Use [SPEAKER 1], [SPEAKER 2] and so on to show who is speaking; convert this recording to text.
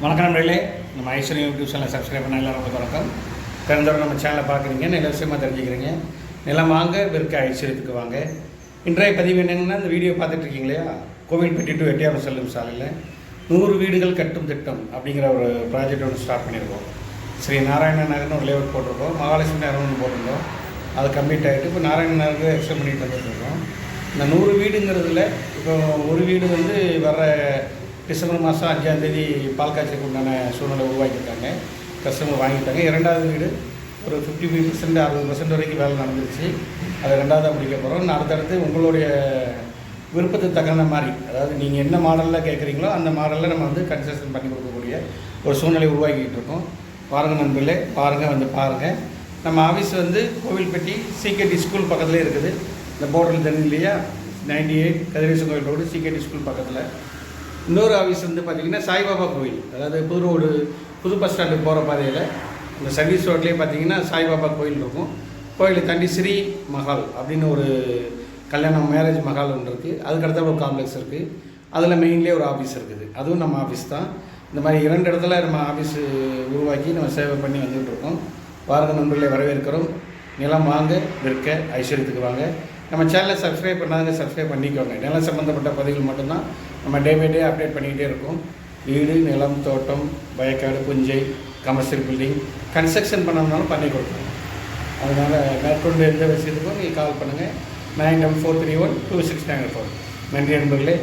[SPEAKER 1] வணக்கம் நண்பர்களே. நம்ம ஐஸ்வர்யம் யூடியூப் சேனல் சப்ஸ்கிரைப் பண்ண எல்லாரும் உங்களுக்கு வணக்கம் திறந்தவரை நம்ம சேனலை பார்க்குறீங்க நல்ல விஷயமா தெரிஞ்சுக்கிறீங்க. நிலம் வாங்க விற்க ஐஸ்வர்யத்துக்கு வாங்க. இன்றைய பதிவு என்னென்னா இந்த வீடியோ பார்த்துட்டு இருக்கீங்க இல்லையா? கோவில் பெட்டி டு எட்டியாரம் செல்லும் சாலையில் நூறு வீடுகள் கட்டும் திட்டம் அப்படிங்கிற ஒரு ப்ராஜெக்ட் ஒன்று ஸ்டார்ட் பண்ணியிருக்கோம். ஸ்ரீ நாராயண நகர்னு ஒரு லேஅவுட் போட்டிருக்கோம். மகாலட்சுமி நகர்னு ஒன்று போட்டிருந்தோம் அது கம்ப்ளீட் ஆகிட்டு இப்போ நாராயண நகருக்கு எக்ஸ்டெண்ட் பண்ணிட்டு வந்துட்டு இருக்கோம். இந்த நூறு வீடுங்கிறதுல இப்போ ஒரு வீடு வந்து வர டிசம்பர் மாதம் அஞ்சாந்தேதி பால் காய்ச்சலுக்கு உண்டான சூழ்நிலை உருவாக்கியிருக்காங்க. கஸ்டமர் வாங்கிட்டாங்க. இரண்டாவது வீடு ஒரு ஃபிஃப்டி ஃபைவ் பர்சன்ட் அறுபது பர்சன்ட் வரைக்கும் வேலை நடந்துருச்சு. அதை ரெண்டாவதாக முடிக்க போகிறோம் அடுத்தடுத்து உங்களுடைய விருப்பத்துக்கு தகுந்த மாதிரி அதாவது நீங்கள் என்ன மாடலில் கேட்குறீங்களோ அந்த மாடலில் நம்ம வந்து கன்செஷன் பண்ணி கொடுக்கக்கூடிய ஒரு சூழ்நிலை உருவாக்கிக்கிட்டு இருக்கோம். பாருங்கள் நண்பர்களே பாருங்கள் வந்து பாருங்கள் நம்ம ஆஃபீஸ் வந்து கோவில்பட்டி சிகேடி ஸ்கூல் பக்கத்துலேயே இருக்குது. இந்த போர்டில் தெரியும் இல்லையா? நைன்டி எயிட் கதிரேசன் கோவில் ரோடு சிகேடி ஸ்கூல் பக்கத்தில். இன்னொரு ஆஃபீஸ் வந்து பார்த்திங்கன்னா சாய்பாபா கோவில். அதாவது புது ரோடு புது பஸ் ஸ்டாண்டுக்கு போகிற பாதையில் இந்த சர்வீஸ் ரோட்லேயே பார்த்தீங்கன்னா சாய்பாபா கோயில் இருக்கும். கோயிலை தாண்டி ஸ்ரீ மஹால் அப்படின்னு ஒரு கல்யாணம் மேரேஜ் மஹால் ஒன்று இருக்குது அதுக்கடுத்த ஒரு காம்ப்ளெக்ஸ் இருக்குது அதில் மெயின்லேயே ஒரு ஆஃபீஸ் இருக்குது. அதுவும் நம்ம ஆஃபீஸ் தான். இந்த மாதிரி இரண்டு இடத்துல நம்ம ஆஃபீஸு உருவாக்கி நம்ம சேவை பண்ணி வந்துட்டு இருக்கோம். பாரத நண்பர்களை வரவேற்கிறோம். நிலம் வாங்க விற்க ஐஸ்வர்யத்துக்கு வாங்க. நம்ம சேனலை சப்ஸ்கிரைப் பண்ணாங்க சப்ஸ்கிரைப் பண்ணிக்கோங்க. நிலம் சம்மந்தப்பட்ட பதிவுகள் மட்டும்தான். நம்ம டே பை டே அப்டேட் பண்ணிக்கிட்டே இருக்கோம். வீடு நிலம் தோட்டம் வயக்காடு புஞ்சை கமர்ஷியல் பில்டிங் கன்ஸ்ட்ரக்ஷன் பண்ணணும்னாலும் பண்ணி கொடுக்குறோம் அதனால் மேற்கொண்டு எந்த விஷயத்துக்கும் நீங்கள் கால் பண்ணுங்கள் nine double four three one two six nine four. நன்றி நண்பர்களே